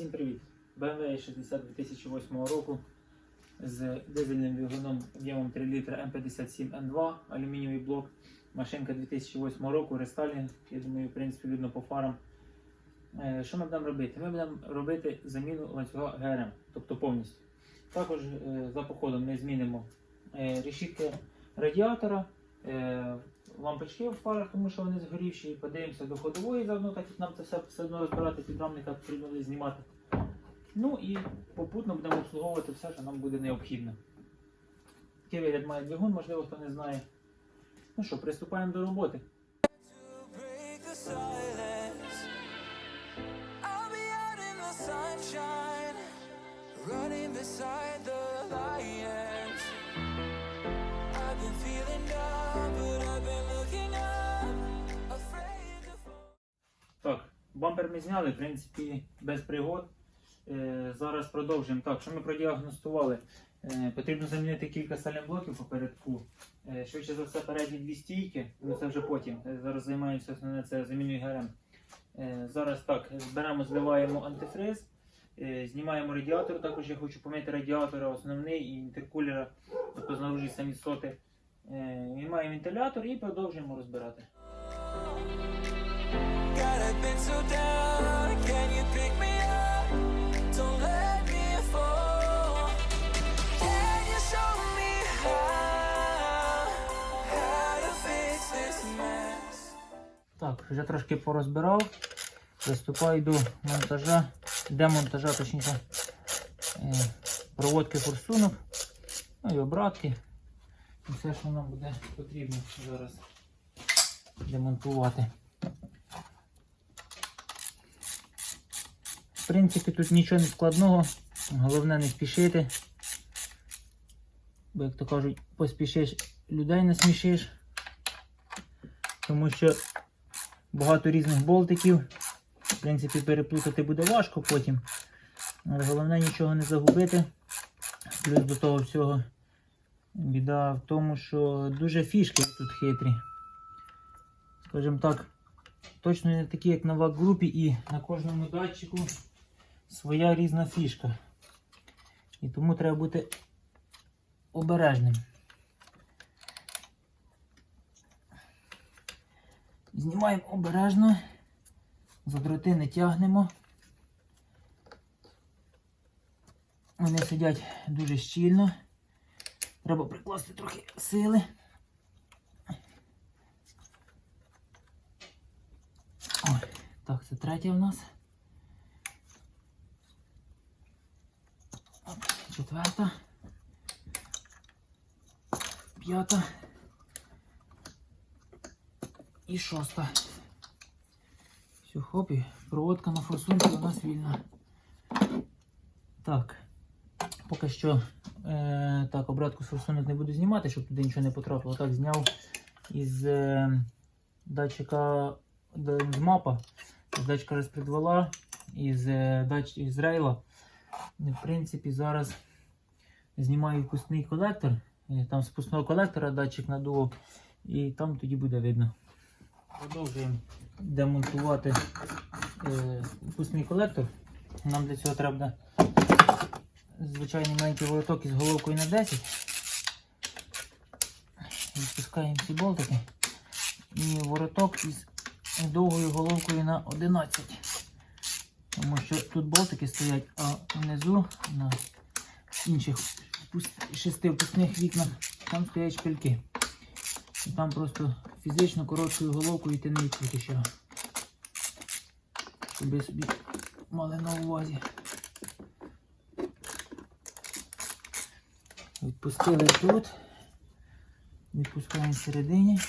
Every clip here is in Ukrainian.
Всім привіт! BMW 60 2008 року з дизельним двигуном об'ємом 3 літра М57N2, алюмінієвий блок. Машинка 2008 року, рестайлінг. Я думаю, в принципі, видно по фарам. Е, Що ми будемо робити? Ми будемо робити заміну ланцюга ГРМ, тобто повністю. Також е, за походом ми змінимо е, решітки радіатора, лампочки в фарах, тому що вони згорівші. Подивимося до ходової заодно, так як нам це все, все одно розбирати підрамника, потрібно знімати. Ну і попутно будемо обслуговувати все, що нам буде необхідно. Такий вигляд має двигун, можливо, хто не знає. Ну що, приступаємо до роботи. Бампер ми зняли, в принципі, без пригод. Е, зараз продовжуємо. Так, що ми продіагностували? Е, потрібно замінити кілька салімблоків попередку. Е, швидше за все, передні дві стійки, ну це вже потім. Зараз займаємося основне це заміною ГРМ. Зараз так, беремо, зливаємо антифриз, знімаємо радіатор. Також я хочу помити радіатора основний і інтеркулера, тобто знаружі самі соти. Знімаємо вентилятор і продовжуємо розбирати. Так, вже трошки порозбирав. Приступаю до монтажа, демонтажа, точніше, е, проводки форсунок, ну і обратки. І все, що нам буде потрібно зараз демонтувати. Принципі, тут нічого не складного, головне не спішити. Бо, як то кажуть, поспішиш, людей не смішиш. Тому що багато різних болтиків. В принципі, переплутати буде важко потім. Але головне нічого не загубити. Плюс до того всього біда в тому, що дуже фішки тут хитрі. Скажімо так, точно не такі, як на вак-групі, і на кожному датчику своя різна фішка. І тому треба бути обережним. Знімаємо обережно, за дроти не тягнемо. Вони сидять дуже щільно. Треба прикласти трохи сили. Ой, так, це третя в нас. Оп, Четверта. П'ята. І шоста. Все, хоп, і проводка на форсунці у нас вільна. Так. Поки що е, так, обратку з форсунок не буду знімати, щоб туди нічого не потрапило. Так, зняв із е, датчика з мапа, з датчика розпредвала, із, е, із рейла. В принципі, зараз знімаю впускний колектор. Там з впускного колектора датчик надував, і там тоді буде видно. Продовжуємо демонтувати е, впускний колектор. Нам для цього треба звичайний маленький вороток із головкою на 10. Відпускаємо ці болтики. І вороток із довгою головкою на 11. Тому що тут болтики стоять, а внизу на інших шести впускних вікнах там стоять шпильки. І там просто фізично короткою головкою йти не відкрити ще. Щоб собі мали на увазі. Відпустили тут. Відпускаємо всередині.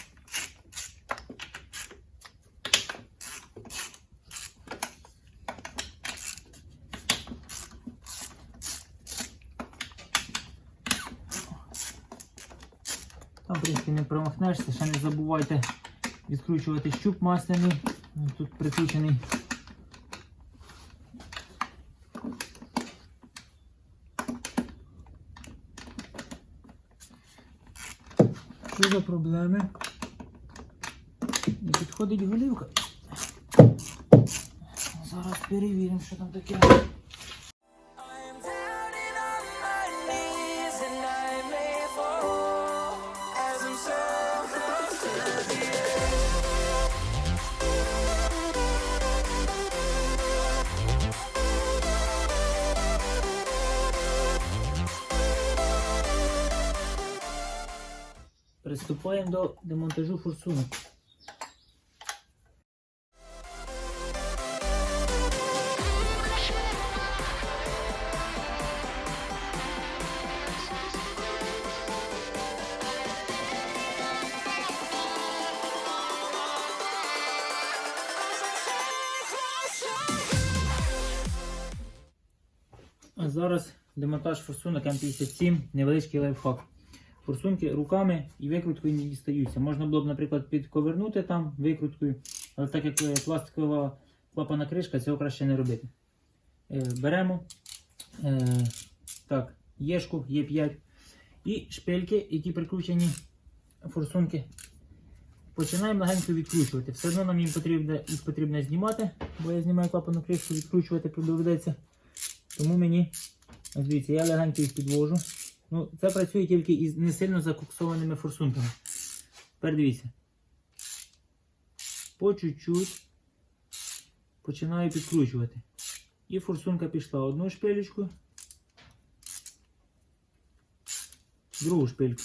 Там, в принципі, ще не забувайте відкручувати щуп масляний. Тут прикручений. Що за проблеми? Не підходить голівка. Зараз перевіримо, що там таке. Приступаємо до демонтажу форсунок. А зараз демонтаж форсунок М57, невеличкий лайфхак. Форсунки руками і викруткою не дістаються. Можна було б, наприклад, підковернути там викруткою, але так як е, пластикова клапана кришка, цього краще не робити. Е, беремо е, так, єшку, Є5 і шпильки, які прикручені форсунки. Починаємо легенько відкручувати. Все одно нам їм потрібно, їх потрібно знімати, бо я знімаю клапану кришку, відкручувати доведеться. Тому мені, дивіться, я легенько їх підвожу. Ну, це працює тільки із не сильно закоксованими форсунками. Тепер дивіться. По чуть-чуть починаю підкручувати. І форсунка пішла одну шпилечку, другу шпильку.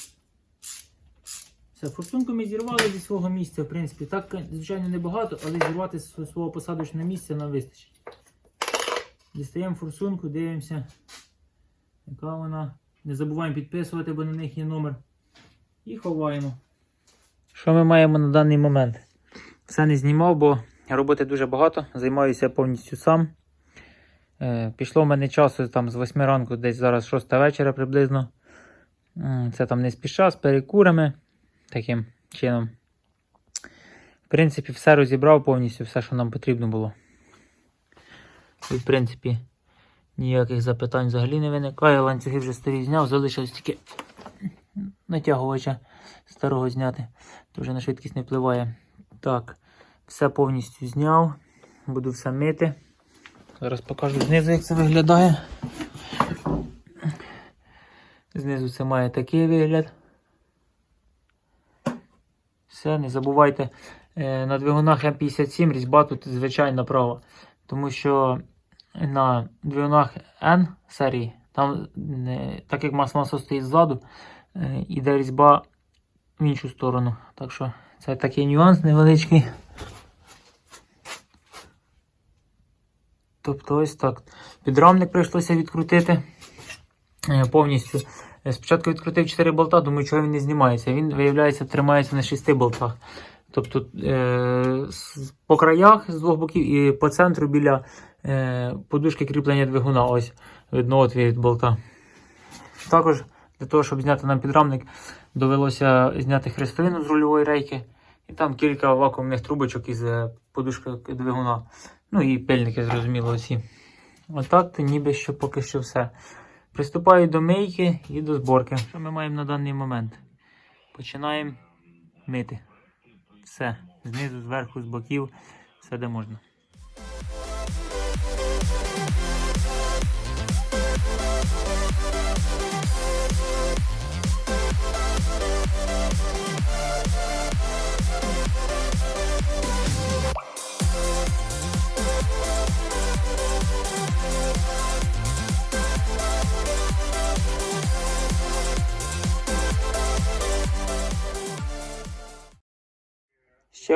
Все, форсунку ми зірвали зі свого місця, в принципі. Так, звичайно, небагато, але зірвати з свого посадочного місця нам вистачить. Дістаємо форсунку, дивимося, яка вона. Не забуваємо підписувати, бо на них є номер. І ховаємо. Що ми маємо на даний момент? Все не знімав, бо роботи дуже багато, займаюся повністю сам. Е, пішло в мене часу там з 8 ранку, десь зараз 6 вечора приблизно. Це там не спіша, з перекурами. Таким чином. В принципі, все розібрав повністю, все, що нам потрібно було. І, в принципі, ніяких запитань взагалі не виникає. Ланцюги вже старі зняв, залишилось тільки натягувача старого зняти. То вже на швидкість не впливає. Так, все повністю зняв. Буду все мити. Зараз покажу знизу, як це виглядає. Знизу це має такий вигляд. Все, не забувайте, е, на двигунах М57 різьба тут звичайна права. Тому що на двигунах N серії, там, так як масло стоїть ззаду, е, іде різьба в іншу сторону. Так що це такий нюанс невеличкий. Тобто ось так. Підрамник прийшлося відкрутити е, повністю. Е, Спочатку відкрутив 4 болта, думаю, чого він не знімається. Він, виявляється, тримається на 6 болтах. Тобто е, по краях з двох боків і по центру біля е, подушки кріплення двигуна. Ось видно отвір від болта. Також для того, щоб зняти нам підрамник, довелося зняти хрестовину з рульової рейки. І там кілька вакуумних трубочок із е, подушки двигуна. Ну і пильники, зрозуміло, оці. Отак, ніби що поки що все. Приступаю до мийки і до зборки. Що ми маємо на даний момент? Починаємо мити. Все. Знизу, зверху, з боків, все де можна.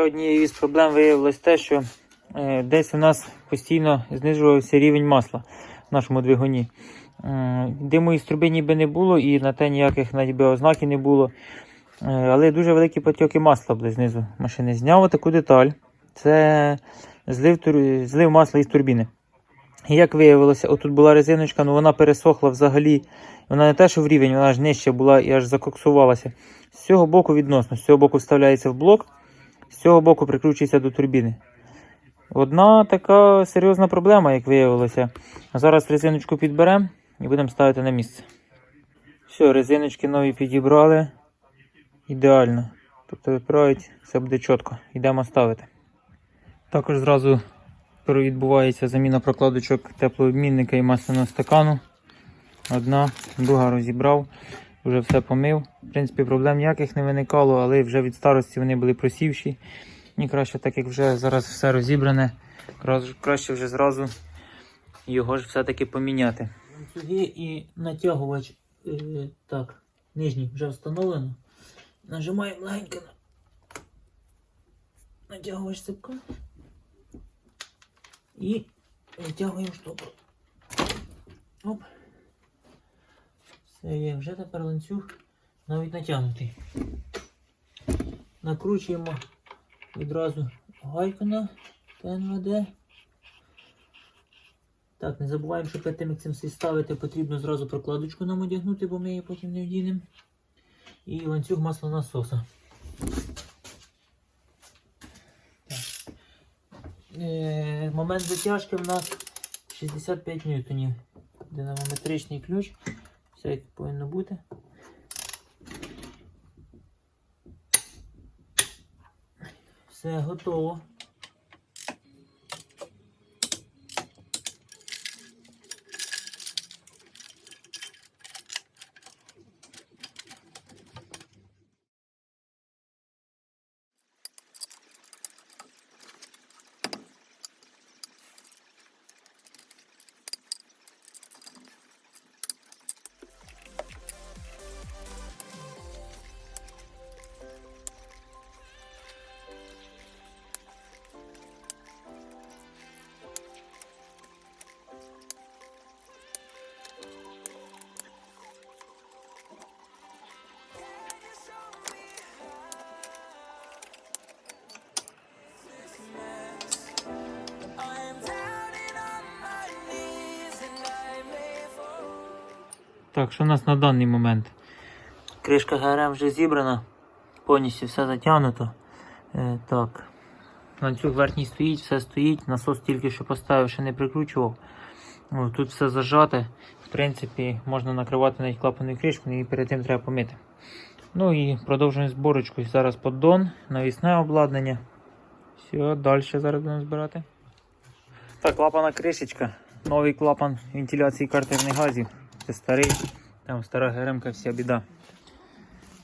Однією із проблем виявилось те, що е, десь у нас постійно знижувався рівень масла в нашому двигуні. Е, диму із труби ніби не було, і на те ніяких ніби ознаків не було. Е, але дуже великі потоки масла були знизу машини. Зняв таку деталь. Це злив, злив масла із турбіни. І як виявилося, отут була резиночка, ну вона пересохла взагалі. Вона не те, що в рівень, вона ж нижче була і аж закоксувалася. З цього боку відносно, з цього боку вставляється в блок. З цього боку прикручується до турбіни. Одна така серйозна проблема, як виявилося. Зараз резиночку підберемо і будемо ставити на місце. Все, резиночки нові підібрали. Ідеально. Тобто випирають, все буде чітко. Йдемо ставити. Також зразу відбувається заміна прокладочок теплообмінника і масляного стакану. Одна, друга розібрав, вже все помив. В принципі, проблем ніяких не виникало, але вже від старості вони були просівші. Мені краще, так як вже зараз все розібране, краще вже зразу його ж все-таки поміняти. Ланцюги і натягувач е, так, нижній вже встановлено. Нажимаємо легенько на натягувач цепка і витягуємо штопор. Оп. Все є, вже тепер ланцюг навіть натягнутий. Накручуємо відразу гайку на ТНВД. Так, не забуваємо, що перед тим, як цим ставити, потрібно зразу прокладочку нам одягнути, бо ми її потім не вдінемо. І ланцюг маслонасоса. Так. Е, момент затяжки в нас 65 ньютонів. Динамометричний ключ. Все як повинно бути. Все готово. Так, що у нас на даний момент? Кришка ГРМ вже зібрана, повністю все затягнуто. Е, так. Ланцюг верхній стоїть, все стоїть, насос тільки що поставив, ще не прикручував. О, тут все зажате. В принципі, можна накривати навіть клапаною кришкою і перед тим треба помити. Ну і продовжуємо зборочку. Зараз поддон, навісне обладнання. Все, далі зараз будемо збирати. Так, клапана кришечка. Новий клапан вентиляції картерних газів. Це старий, там стара ГРМка вся біда.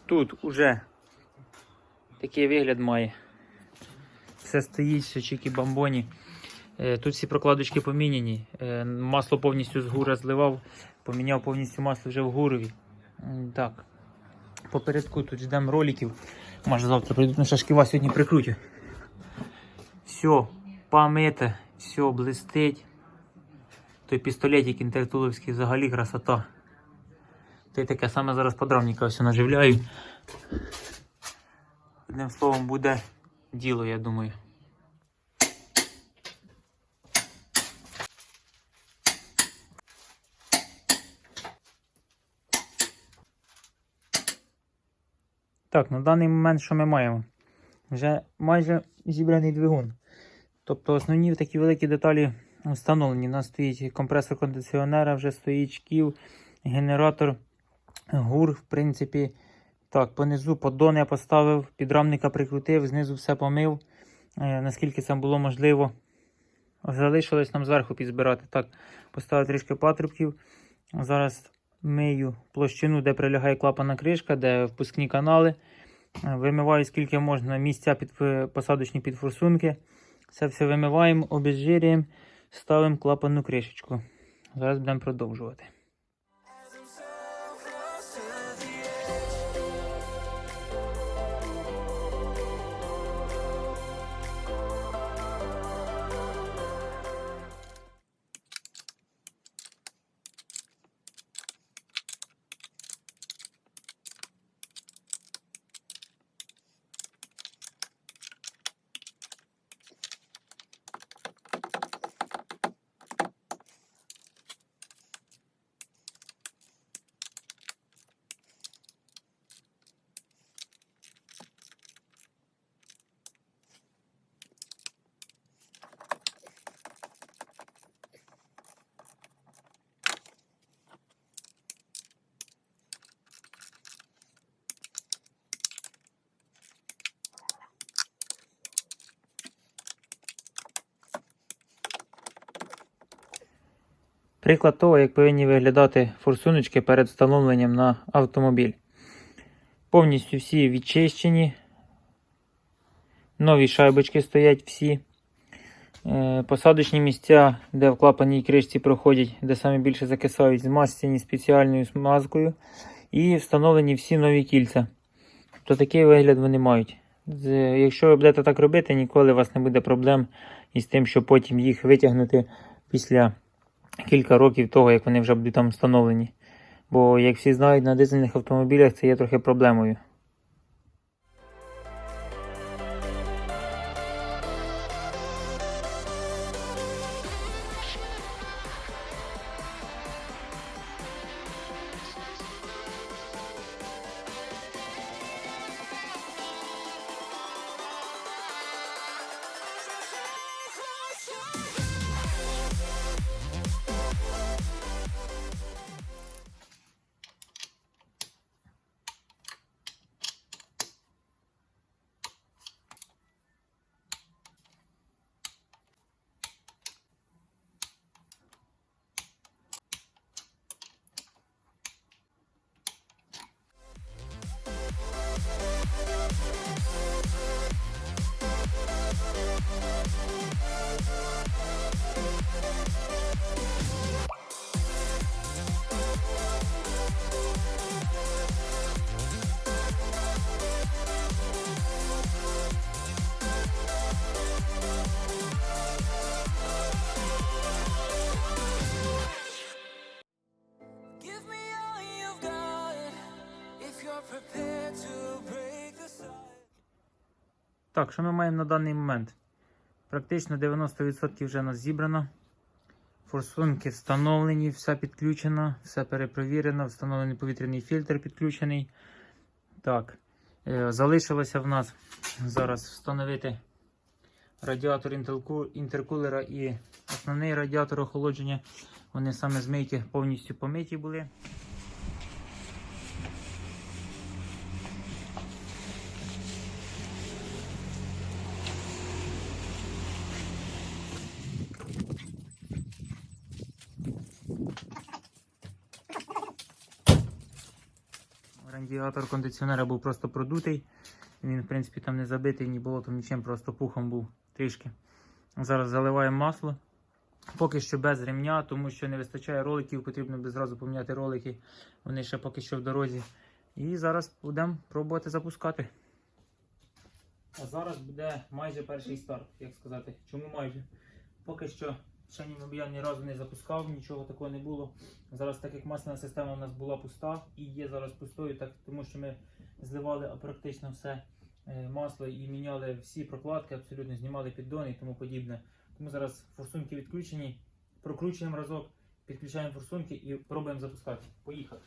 Тут уже такий вигляд має. Все стоїть, все чики бамбоні. Е, Тут всі прокладочки поміняні. Е, Масло повністю з гура зливав, поміняв повністю масло вже в гурові. Так. Попередку тут ждемо роликів. Може завтра прийдуть на шашківа сьогодні прикрутю. Все, помите, все блистить. Той пістолетик інтелектуловський взагалі красота. Та й таке саме зараз подрамника все наживляю. Одним словом, буде діло, я думаю. Так, на даний момент що ми маємо? Вже майже зібраний двигун. Тобто основні такі великі деталі встановлені. У нас стоїть компресор кондиціонера, вже стоїть шків, генератор, гур, в принципі. Так, понизу поддон я поставив, підрамника прикрутив, знизу все помив, е, наскільки це було можливо. Залишилось нам зверху підзбирати. Так, поставив трішки патрубків. Зараз мию площину, де прилягає клапана кришка, де впускні канали. Е, Вимиваю скільки можна місця під е, посадочні підфорсунки. Це все вимиваємо, обезжирюємо, ставимо клапанну кришечку. Зараз будемо продовжувати. Приклад того, як повинні виглядати форсуночки перед встановленням на автомобіль. Повністю всі відчищені. Нові шайбочки стоять всі. Е, Посадочні місця, де в клапаній кришці проходять, де саме більше закисають, змастяні спеціальною смазкою. І встановлені всі нові кільця. То такий вигляд вони мають. Якщо ви будете так робити, ніколи у вас не буде проблем із тим, щоб потім їх витягнути після кілька років того, як вони вже будуть там встановлені. Бо, як всі знають, на дизельних автомобілях це є трохи проблемою. Так, що ми маємо на даний момент? Практично 90% вже нас зібрано. Форсунки встановлені, все підключено, все перепровірено, встановлений повітряний фільтр підключений. Так, е, залишилося в нас зараз встановити радіатор інтеркулера і основний радіатор охолодження. Вони саме змийки повністю помиті були. Радіатор кондиціонера був просто продутий. Він, в принципі, там не забитий ні болотом, нічим, просто пухом був трішки. Зараз заливаємо масло. Поки що без ремня, тому що не вистачає роликів, потрібно буде зразу поміняти ролики. Вони ще поки що в дорозі. І зараз будемо пробувати запускати. А зараз буде майже перший старт, як сказати. Чому майже? Поки що ще ні, я ні разу не запускав, нічого такого не було. Зараз, так як масляна система у нас була пуста і є зараз пустою, так тому що ми зливали практично все е, масло і міняли всі прокладки, абсолютно знімали піддони і тому подібне. Тому зараз форсунки відключені, прокручуємо разок, підключаємо форсунки і пробуємо запускати. Поїхали.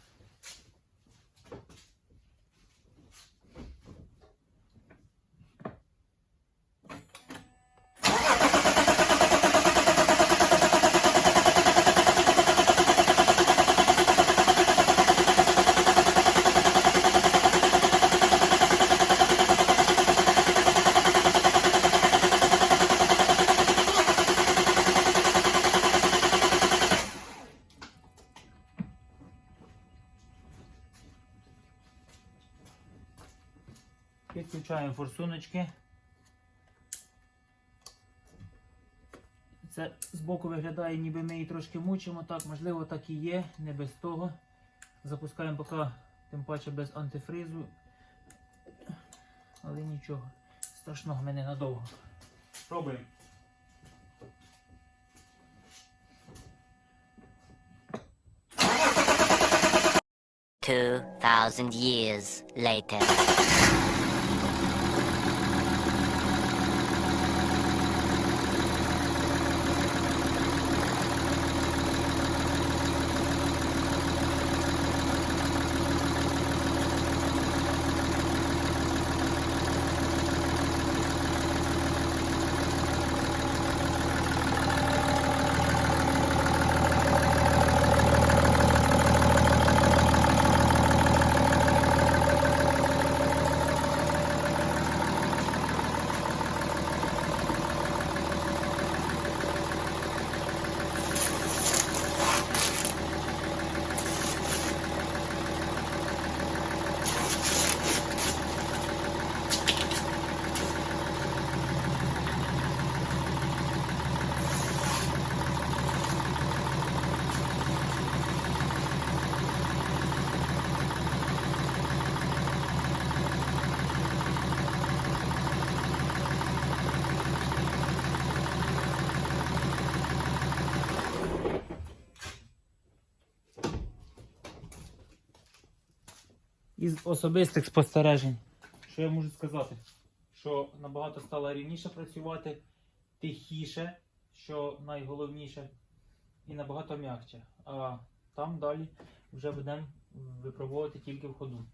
Підключаємо. Це збоку виглядає, ніби ми її трошки мучимо. Так, можливо, так і є, не без того. Запускаємо поки, тим паче без антифризу. Але нічого. Страшного ми ненадовго. Пробуємо. Two thousand years later. Із особистих спостережень, що я можу сказати? Що набагато стало рівніше працювати, тихіше, що найголовніше, і набагато м'якше. А там далі вже будемо випробовувати тільки в ходу.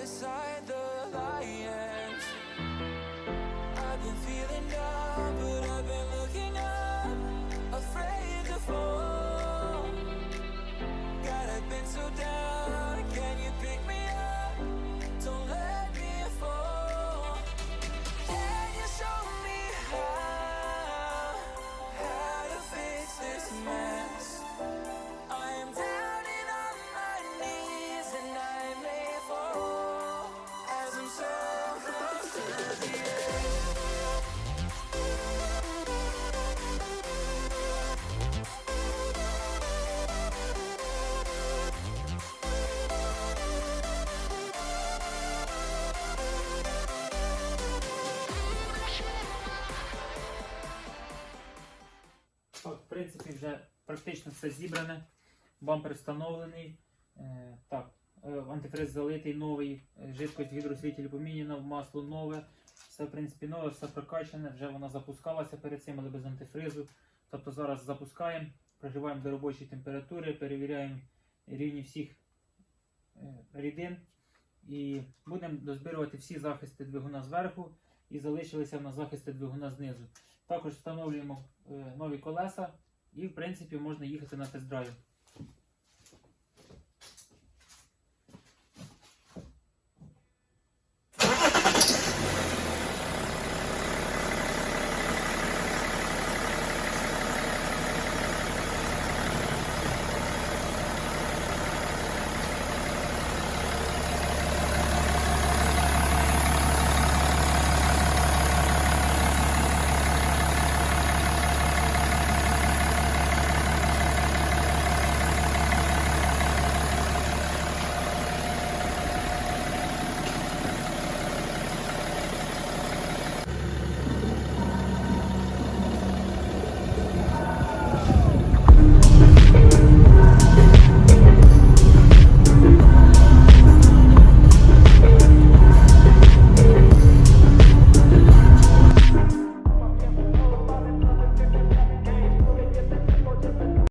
Beside the lion. Практично все зібране. Бампер встановлений. Е, так, е, антифриз залитий новий, е, жидкость гідросвітіль поміняна, в масло нове. Все, в принципі, нове, все прокачане. Вже вона запускалася перед цим, але без антифризу. Тобто зараз запускаємо, прогріваємо до робочої температури, перевіряємо рівні всіх рідин. І будемо дозбирувати всі захисти двигуна зверху і залишилися в нас захисти двигуна знизу. Також встановлюємо нові колеса і, в принципі, можна їхати на тест-драйв.